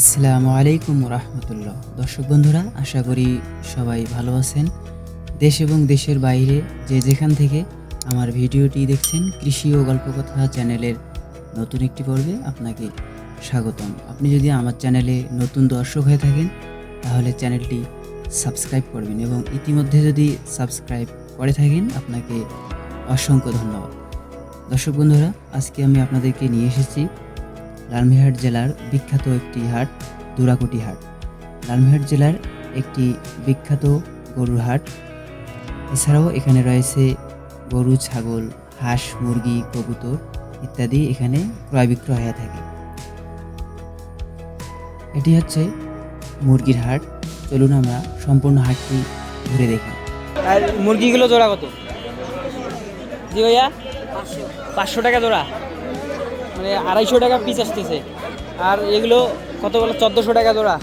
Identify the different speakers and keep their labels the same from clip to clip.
Speaker 1: আসসালামু আলাইকুম রহমতুল্লাহ। দর্শক বন্ধুরা, আশা করি সবাই ভালো আছেন। দেশ এবং দেশের বাইরে যে যেখান থেকে আমার ভিডিওটি দেখছেন, কৃষি ও গল্পকথা চ্যানেলের নতুন একটি পর্বে আপনাকে স্বাগতম। আপনি যদি আমার চ্যানেলে নতুন দর্শক হয়ে থাকেন, তাহলে চ্যানেলটি সাবস্ক্রাইব করবেন এবং ইতিমধ্যে যদি সাবস্ক্রাইব করে থাকেন, আপনাকে অসংখ্য ধন্যবাদ। দর্শক বন্ধুরা, আজকে আমি আপনাদেরকে নিয়ে এসেছি লালমিহাট জেলার বিখ্যাত একটি হাট দুরাকুটি হাট। লালমিহাট জেলার একটি বিখ্যাত গরুর হাট। এছাড়াও এখানে রয়েছে গরু ছাগল হাঁস মুরগি কবুতর ইত্যাদি এখানে ক্রয় বিক্রয় হয়ে থাকে। এটি হচ্ছে মুরগির হাট। চলুন আমরা সম্পূর্ণ হাটটি ঘুরে দেখি
Speaker 2: আর মুরগিগুলো জোড়া কত? জি ভাইয়া? পাঁচশো টাকা জোড়া? মানে আড়াইশো টাকা পিস আসতেছে। আর এগুলো কত বলো? চোদ্দোশো টাকা জোড়া।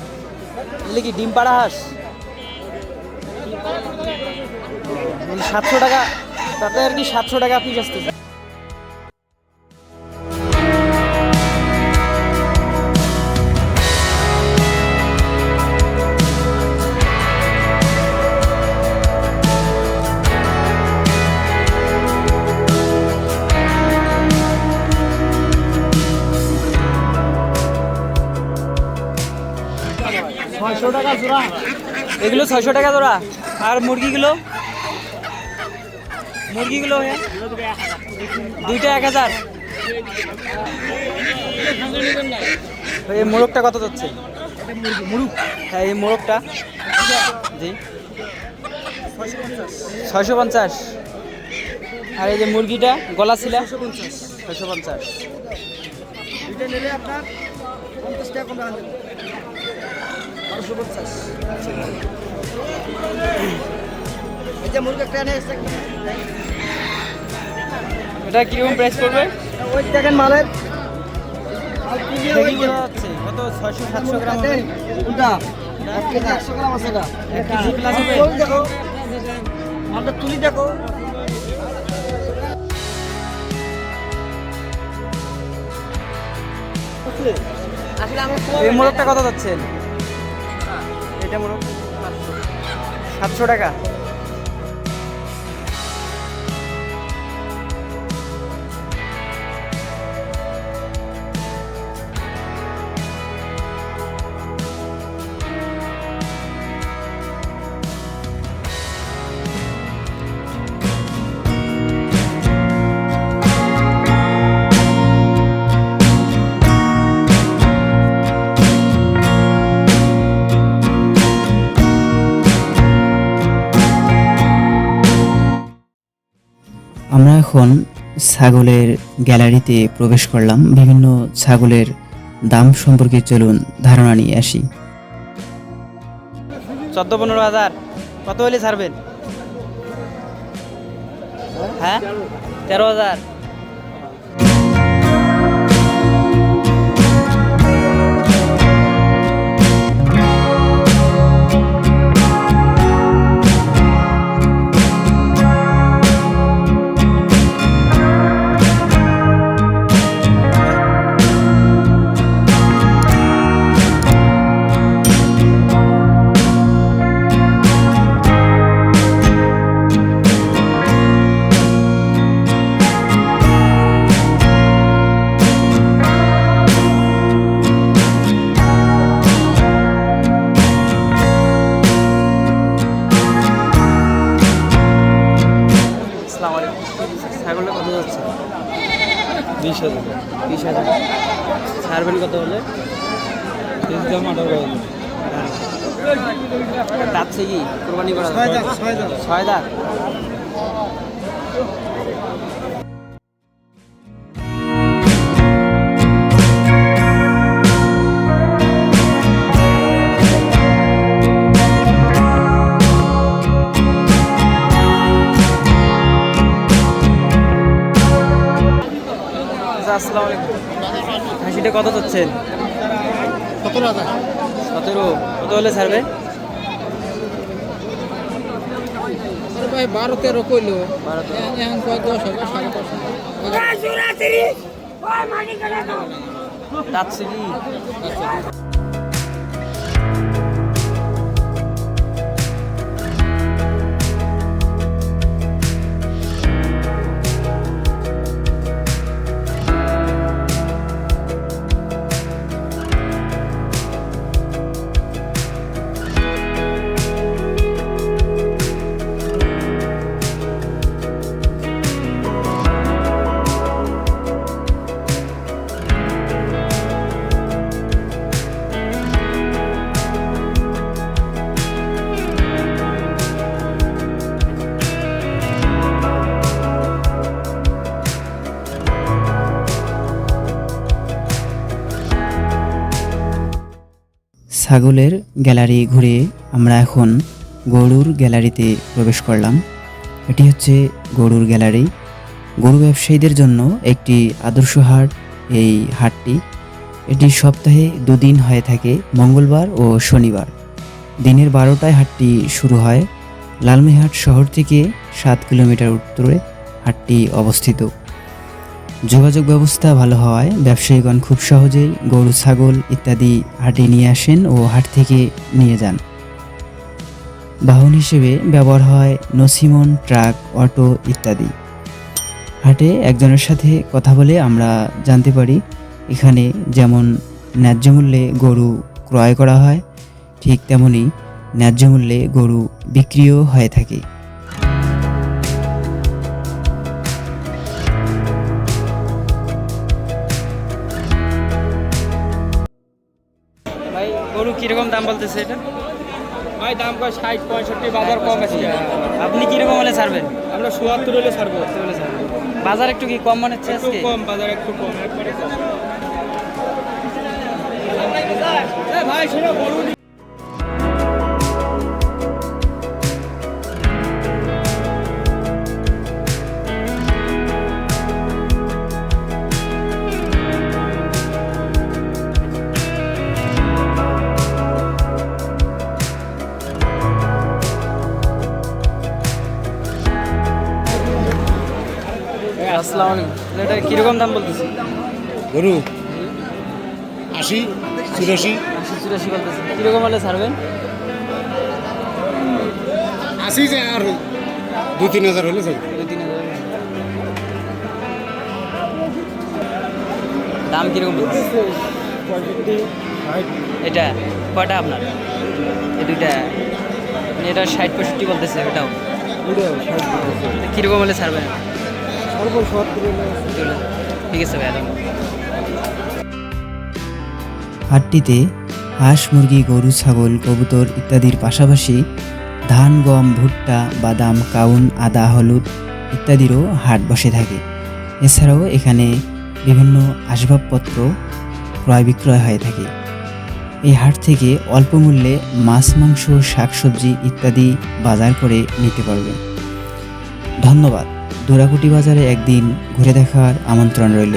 Speaker 2: এগুলো কি ডিম পাড়া হাঁস? সাতশো টাকা, তাতে আর কি সাতশো টাকা পিস আসতেছে। এগুলো ছয়শো টাকা জোড়া। আর মুরগিগুলো? মুরগিগুলো দুইটা এক হাজার। এই মোরগটা কত যাচ্ছে? হ্যাঁ এই মোরগটা জি। ছয়শো পঞ্চাশ। আর এই যে মুরগিটা, গলা ছিল? ছয়শো পঞ্চাশ। এটা কীরকম প্রাইস
Speaker 3: ওই দেখেন মালের
Speaker 2: কত? ছয়শো সাতশো গ্রাম হবে।
Speaker 3: কোনটা এক কেজি একশো গ্রাম আছে এটা।
Speaker 2: এক কেজি প্লাস হবে
Speaker 3: তুলি দেখো। মালটা তুলি দেখো।
Speaker 2: এই মোরগটা কত যাচ্ছেন এটা সাতশো টাকা।
Speaker 1: আমরা এখন ছাগলের গ্যালারিতে প্রবেশ করলাম। বিভিন্ন ছাগলের দাম সম্পর্কে চলুন ধারণা নিয়ে আসি।
Speaker 2: চোদ্দ, পনেরো হাজার। কত হলে ছাড়বেন? হ্যাঁ? তেরো হাজার। আসসালামু আলাইকুম। ছাগলটা কত যাচ্ছে? বিশ হাজার। বিশ হাজার। ছাড়বেন কত হলে? দাম আঠারো যাচ্ছে কি? কোরবানি করা ছয় দাঁত? আসসালামু আলাইকুম। হাসিটা কত চাচ্ছেন?
Speaker 3: সতেরো হাজার।
Speaker 2: সতেরো। কত হলে ছাড়বে?
Speaker 3: ভাই বারো তেরো কইলো। এখন কয় দশ হাজার সাড়ে দশ হাজার
Speaker 2: যাচ্ছে কি?
Speaker 1: ছাগলের গ্যালারি ঘুরে আমরা এখন গরুর গ্যালারিতে প্রবেশ করলাম। এটি হচ্ছে গরুর গ্যালারি। গরু ব্যবসায়ীদের জন্য একটি আদর্শ হাট এই হাটটি। এটি সপ্তাহে দুদিন হয়ে থাকে, মঙ্গলবার ও শনিবার। দিনের বারোটায় হাটটি শুরু হয়। লালমিহাট শহর থেকে সাত কিলোমিটার উত্তরে হাটটি অবস্থিত। যোগাযোগ ব্যবস্থা ভালো হওয়ায় ব্যবসায়ীগণ খুব সহজেই গরু, ছাগল ইত্যাদি হাটে নিয়ে আসেন ও হাট থেকে নিয়ে যান। বাহন হিসেবে ব্যবহার হয় নসিমন, ট্রাক, অটো ইত্যাদি। হাটে একজনের সাথে কথা বলে আমরা জানতে পারি, এখানে যেমন ন্যায্য মূল্যে গরু ক্রয় করা হয়, ঠিক তেমনি ন্যায্য মূল্যে গরু বিক্রিও হয়ে থাকে।
Speaker 2: কীরকম দাম বলতেছে এটা?
Speaker 3: ভাই দাম কয়? ষাট পঁয়ষট্টি বাজার কম আছে
Speaker 2: আপনি কীরকম হলে ছাড়বেন?
Speaker 3: আমরা চুয়াত্তর হলে ছাড়বো।
Speaker 2: বাজার একটু কি কম মনে হচ্ছে
Speaker 3: একটু কম বাজার একটু কম। ভাই শোনো
Speaker 2: আসসালামু আলাইকুম এটা কীরকম দাম বলতেছে?
Speaker 4: গরু? আশি চুরাশি।
Speaker 2: আশি চুরাশি বলতেছে। কীরকম হলে ছাড়বেন?
Speaker 4: আশি যে আর দু তিন হাজার হলে
Speaker 2: দুই তিন হাজার দাম কীরকম এটা কয়টা আপনার? এই দুইটা। এটা ষাট পঁয়ষট্টি বলতেছে ওটাও কীরকম হলে ছাড়বেন? ঠিক আছে ভাই
Speaker 1: হাটটিতে হাঁস মুরগি গরু ছাগল কবুতর ইত্যাদির পাশাপাশি ধান গম ভুট্টা বাদাম কাউন আদা হলুদ ইত্যাদিরও হাট বসে থাকে। এছাড়াও এখানে বিভিন্ন আসবাবপত্র ক্রয় বিক্রয় হয়ে থাকে। এই হাট থেকে অল্প মূল্যে মাছ মাংস শাকসবজি ইত্যাদি বাজার করে নিতে পারবেন। ধন্যবাদ। দোরাকুটি বাজারে একদিন ঘুরে দেখার আমন্ত্রণ রইল।